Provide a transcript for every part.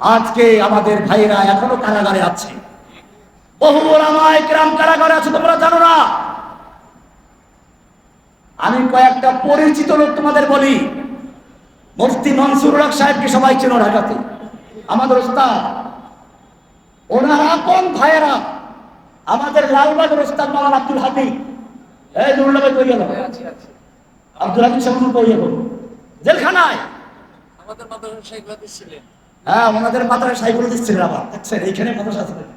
আজকে আমাদের ভাইরা এখনও কারাগারে আছে। বহু ওলামায়ে কেরাম কারাগারে আছে, তোমরা জানো না? আমি কয়েকটা পরিচিত লোক তোমাদের বলি। মুফতি মনসুর হক সাহেবকে সবাই চেনো ঢাকাতে। আমাদের ওস্তাদ। ওনার আপন ভাইয়েরা। আমাদের লালবাগের ওস্তাদ মালান আব্দুল হাদি এই দুর্লভে কই গেল? আব্দুল হাদি গেল? জেলখানায়। আমাদের মাদ্রাসা ছিলেন। হ্যাঁ ওনাদের মাদ্রাসা সাইকুল দিচ্ছিলেন আবার। দেখছেন এইখানে মাদ্রাসা ছিলেন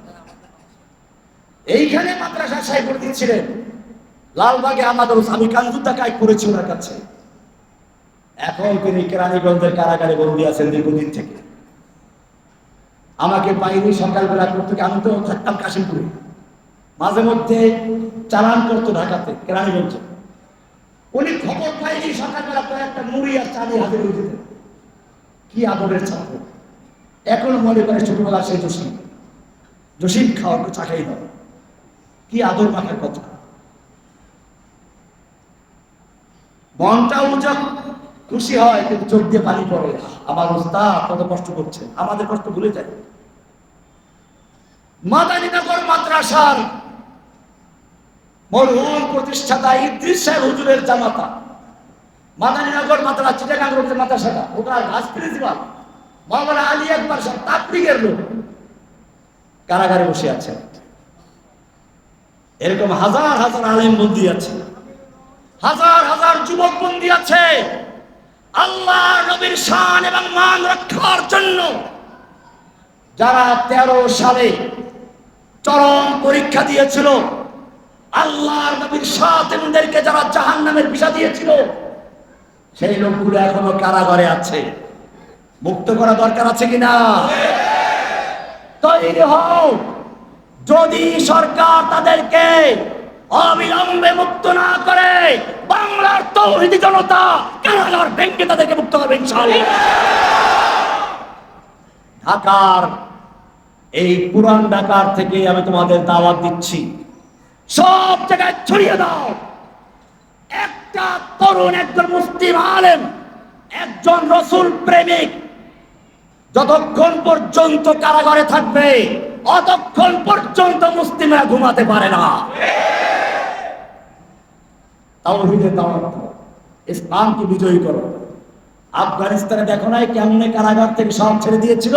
এইখানে মাদ্রাসা সাইকুল দিচ্ছিলেন লালবাগে আমাদের আমি কান্দুতা কাজ করেছি ওনার কাছে। এখন তিনি কেরানীগঞ্জের কারাগারে বন্দী আছেন দীর্ঘদিন থেকে। আমাকে পাইনি সকালবেলা করতে আমি তো থাকতাম কাশিমপুরে। মাঝে মধ্যে চালান করতো ঢাকাতে, কেরানীগঞ্জে। উনি খবর পাইনি সকালবেলা একটা মুড়ি আর চালি হাতে দিতেন কি আদরের ছাত্র এখনও মনে করে ছোটবেলা সেই জসিম জসিম খাওয়ার চা খাই দাও কি আদর মাখার কথা। মনটা উজা খুশি হয়, কিন্তু চোখ দিয়ে পানি পড়ে আমার ওস্তাদ কত কষ্ট করছে। আমাদের কষ্ট ভুলে যায়। মাদানীনগর মাদ্রাসার মরহুম প্রতিষ্ঠাতা ইদ্রিস সাহেব হুজুরের জামাতা। মাদানীনগর মাদ্রাসা, চিটাগাং রোডের মাদ্রাসাটা। ওটা ভাস মাওলানা আলী একবার সাহেব তাবলিগের লোক কারাগারে বসে আছেন এরকম হাজার হাজার আলেম বন্দি আছে। হাজার হাজার যুবক বন্দি আছে। আল্লাহ নবীর শান এবং মান রক্ষার জন্য যারা তেরো সালে চরম পরীক্ষা দিয়েছিল, আল্লাহ নবীর সাথেদেরকে যারা জাহান নামের বিষা দিয়েছিল, সেই লোকগুলো এখনও কারাগারে আছে। মুক্ত করা দরকার আছে কিনা? তৈরি হও যদি সরকার তাদেরকে অবিলম্বে মুক্ত না করে, বাংলার তৌহিদি জনতা কারাগার ভেঙে তাদেরকে মুক্ত করবে ঢাকার এই পুরান ঢাকার থেকে আমি তোমাদের দাওয়াত দিচ্ছি, সব জায়গায় ছড়িয়ে দাও। একটা তরুণ, একজন মুসলিম আলেম, একজন রসুল প্রেমিক যতক্ষণ পর্যন্ত কারাগারে থাকবে, অতক্ষণ পর্যন্ত মুসলিমরা ঘুমাতে পারে না। ইসলামকে বিজয়ী করো। আফগানিস্তানে দেখো নাই কেমনে কারাগার থেকে সব ছেড়ে দিয়েছিল?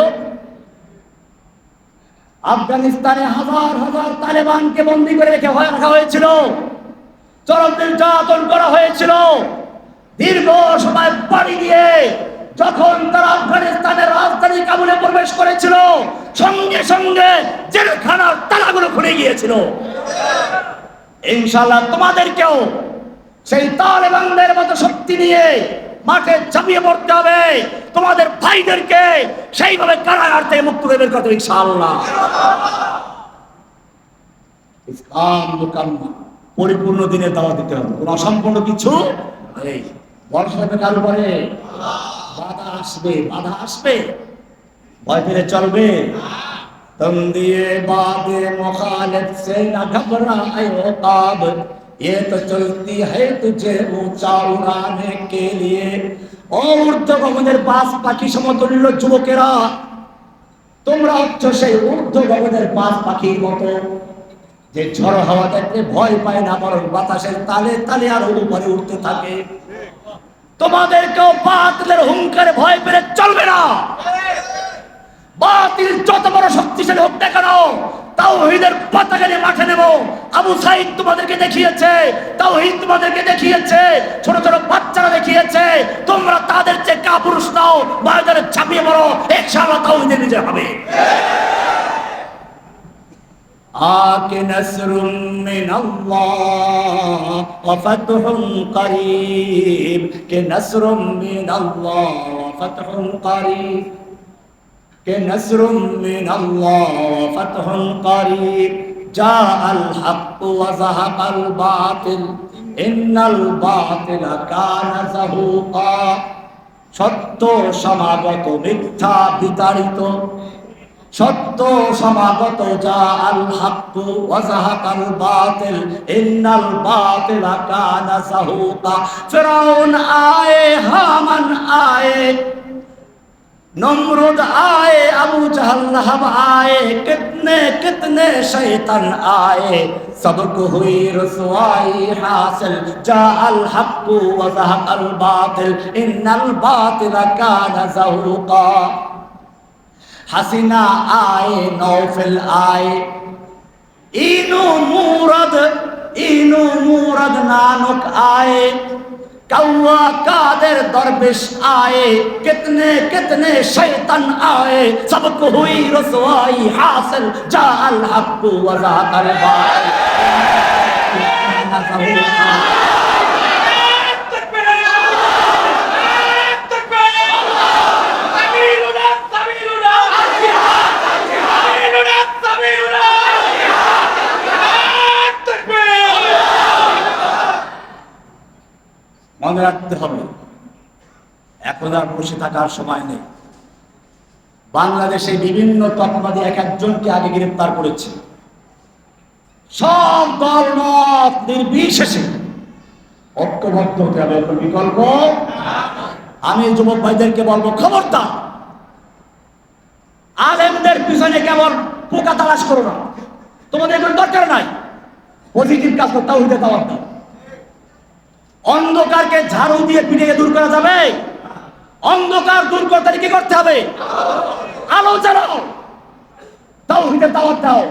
আফগানিস্তানে হাজার হাজার তালেবানকে বন্দি করে রেখে রাখা হয়েছিল। চরম নির্যাতন করা হয়েছিল। দীর্ঘ সময় বাড়ি দিয়ে যখন তারা আফগানিস্তানের রাজধানী কাবুলে প্রবেশ করেছিল, সঙ্গে সঙ্গে জেলখানার তালাগুলো খুলে গিয়েছিল। ইনশাল্লাহ তোমাদেরকেও সেই তালেবানদের মতো শক্তি নিয়ে মাঠে ঝাঁপিয়ে পড়তে হবে। তোমাদের ভাইদেরকে সেইভাবে কারাগার থেকে মুক্ত করে বের করতে ইসলাম মোকাম্মা পরিপূর্ণ দিনে দাওয়া দিতে হবে। কোন অসম্পূর্ণ কিছু নেই। বর্ষাতে হবে কার উপরে বাধা আসবে বাধা আসবে। ভয় পেলে চলবে। تم دیے باب مخالف سے نہ گھبرائے عقاب یہ تو চলতি ہے تجھে উঁচা উড়ানে কে লিয়ে। ও ঊর্ধ্ব গগনের পাশ পাখি সমতুল্য যুবকেরা। তোমরা হচ্ছ সেই ঊর্ধ্ব গগনের পাশ পাখির মতো। যে ঝড় হাওয়া দেখতে ভয় পায় না, বরং বাতাসের তালে তালে আরও উপরে উঠতে থাকে। তোমাদেরকেও বাতিলের হুঙ্কারে ভয় পেলে চলবে না। বাতিল যত বড় শক্তিশালী হোক না কেন, তাওহীদের পতাকা নিয়ে মাঠে নেব। আবু সাইদ তোমাদেরকে দেখিয়েছে, তাওহীদ তোমাদেরকে দেখিয়েছে, ছোট ছোট বাচ্চারা দেখিয়েছে, তোমরা তাদের চেয়ে কাপুরুষ নাও, ময়দানে ছাপিয়ে পড়ো, ইনশাআল্লাহ তাওহীদের বিজয় হবে। آك نصر من الله وفتح قريب كنصر من الله وفتح قريب كنصر من الله وفتح قريب جاء الحق وزهق الباطل إن الباطل كان زهوقا সত্য সমাগত মিথ্যা বিতাড়িত সত্য সমাগত যা আল হাক্কু ওয়াজাহাকাল বাতিল ইন্নাল বাতিলা কানা সাহুকা ফিরাউন আয়ে হামান আয়ে नमरुद आए अबू जहल लहब आए कितने कितने शैतान आए सबको हुई रसवाई हासिल जा अल हक व ज़हक अल बातिल इन्नल बातिल कान ज़हूका हसीना आए नौफिल आए इनु मूरद इनु मूरद नानक आए कौआ कादिर दरबिश आए कितने कितने शैतान आए सबको हुई रसवाई हासिल जा अल हक व ज़हक মনে রাখতে হবে। এখন আর বসে থাকার সময় নেই। বাংলাদেশে বিভিন্ন তকমাদি এক একজনকে আগে গ্রেপ্তার করেছে। সব দল মত নির্বিশেষে ঐক্যবদ্ধ হতে হবে। কোনো বিকল্প? আমি যুবক ভাইদেরকে বলব, খবরদার। আলেমদের পিছনে কেবল পোকা তালাশ করো না। তোমাদের কোনো দরকার নাই। পজিটিভ কাজ করতে হইতে দেওয়ার দাও। অন্ধকারকে ঝাড়ু দিয়ে পিটিয়ে দূর করা যাবে? অন্ধকার দূর করতে কি করতে হবে? আলো জ্বালাও। তাও হিতে দাওয়াত দাও।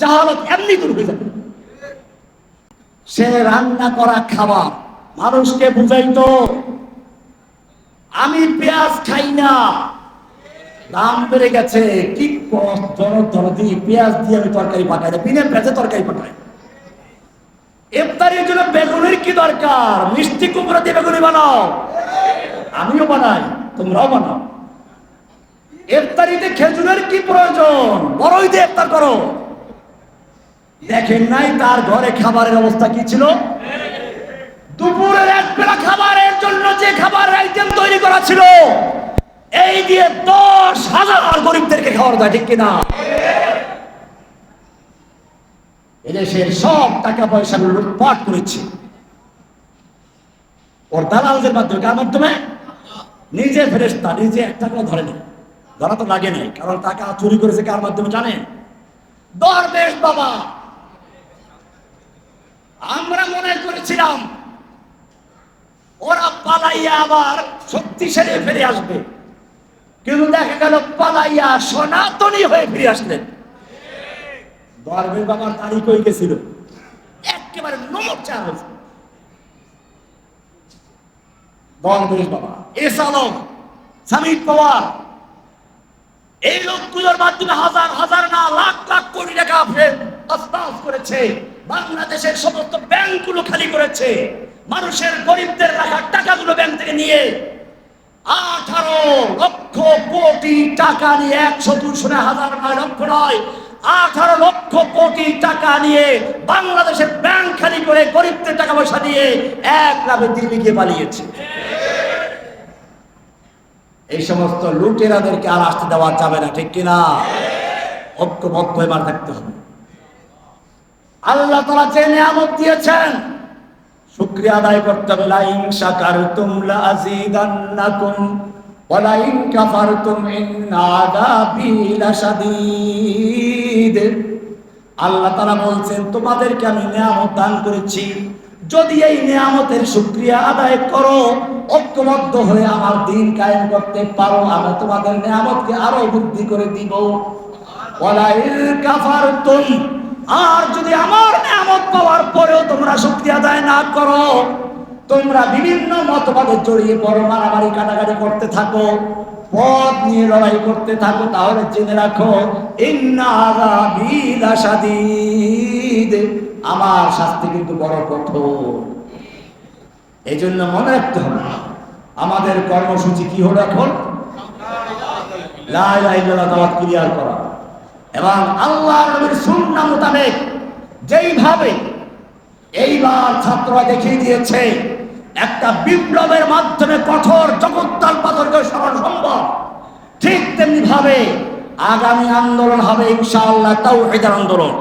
জাহালত এমনি দূর হয়ে যাবে। সে রান্না করা খাবার মানুষকে বুঝাইতো, আমি পেঁয়াজ খাই না। দাম বেড়ে গেছে। কি কষ্ট জন দিয়ে পেঁয়াজ দিয়ে আমি তরকারি পাঠাই না। বিনা পেঁয়াজে তরকারি পাঠাই ইফতারির জন্য বেগুনের কি দরকার? মিষ্টি কুমড়া দিয়ে বেগুনি বানাও। আমিও বানাই, তোমরাও বানাও। ইফতারিতে খেজুরের কি প্রয়োজন? বড়ই দিয়ে ইফতার করো। দেখেন নাই তার ঘরে খাবারের অবস্থা কি ছিল? দুপুরের এক বেলা খাবারের জন্য যে খাবার আইটেম তৈরি করা ছিল, এই দিয়ে দশ হাজার গরিবদেরকে খাওয়ার যায়, ঠিক কিনা? এদেশের সব টাকা পয়সা লুটপাট করেছে। ওর দালালদের মাধ্যমে, কার মাধ্যমে? নিজে ফেরেস্তা নিজে এক টাকা ধরে নেই ধরা তো লাগে নাই, কারণ টাকা চুরি করেছে কার মাধ্যমে জানেন দরবেশ বাবা! আমরা মনে করেছিলাম, ওরা পালাইয়া আবার শক্তিশালী ফিরে আসবে। কিন্তু দেখা গেল, পালাইয়া সনাতনী হয়ে ফিরে আসলেন। দরবেশ বাবার তারিখ হয়ে গেছিল। একেবারে নমক চা হয়েছে। বাবা, এস আলম পাওয়ার, এই লোকগুলোর মাধ্যমে হাজার হাজার না লাখ লাখ কোটি টাকা করেছে। বাংলাদেশের সমস্ত ব্যাংকগুলো খালি করেছে। মানুষের গরিবদের রাখা টাকাগুলো ব্যাংক থেকে নিয়ে আঠারো লক্ষ কোটি টাকা নিয়ে একশো, দুশো হাজার, নয় লক্ষ নয় আঠারো লক্ষ কোটি টাকা নিয়ে বাংলাদেশের ব্যাংক খালি করে গরিবদের টাকা পয়সা দিয়ে এক লাভে দিল্লি গিয়ে পালিয়েছে। এই সমস্ত লুটেরাদেরকে আর আসতে দেওয়া যাবে না, ঠিক কিনা? ঐক্যবদ্ধ এবার থাকতে হবে। আল্লাহ তারা যে নিয়ামত দিয়েছেন, শুক্রিয়া আদায় করতে হবে। লাইন শাকারতুম লাযীদান্নাকুম ওয়া লাইন কাফারতুম ইন্না আযাবি লাশাদীদ। আল্লাহ তাআলা বলছেন, তোমাদেরকে আমি নিয়ামত দান করেছি। যদি এই নিয়ামতের শুক্রিয়া আদায় করো, ঐক্যবদ্ধ হয়ে আমার দিন কায়েম করতে পারো আমি তোমাদের নিয়ামতকে আরও বৃদ্ধি করে দিব। আর যদি আমার নিয়ামত পাওয়ার পরেও তোমরা শক্তি আদায় না করো, তোমরা বিভিন্ন মতবাদে জড়িয়ে পড়ো, মারামারি, কাটাকাটি করতে থাকো। পথ নিয়ে লড়াই করতে থাকো, তাহলে জেনে রাখো আমার শাস্তি কিন্তু বড় কঠোর। এই জন্য মনে রাখতে হবে, আমাদের কর্মসূচি কি হলো এখন? ক্লিয়ার করা। এবং আল্লাহ নবীর সুন্নাহ মোতাবেক যেইভাবে এইবার ছাত্ররা দেখিয়ে দিয়েছে একটা বিপ্লবের মাধ্যমে কঠোর জগত্তাল পাথরকে সরানো সম্ভব। ঠিক তেমনি ভাবে আগামী আন্দোলন হবে ইনশাআল্লাহ তাওহীদের আন্দোলন।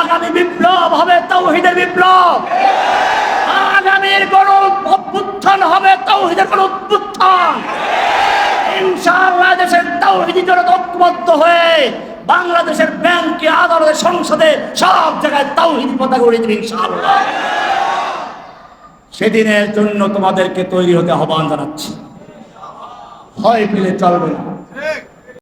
আগামী বিপ্লব হবে তাওহীদের বিপ্লব। আগামীর গণ অভ্যুত্থান হবে তাওহীদের গণ অভ্যুত্থান। ইনশাআল্লাহ দেশের তাওহীদি জনতা ঐক্যবদ্ধ হয়ে বাংলাদেশের ব্যাংকে আদালতে সংসদে সব জায়গায় তাওহীদ পতাকা উড়িয়ে দিবে ইনশাআল্লাহ। সেদিনের জন্য তোমাদেরকে তৈরি হতে আহ্বান জানাচ্ছি। ভয় পেলে চলবে না।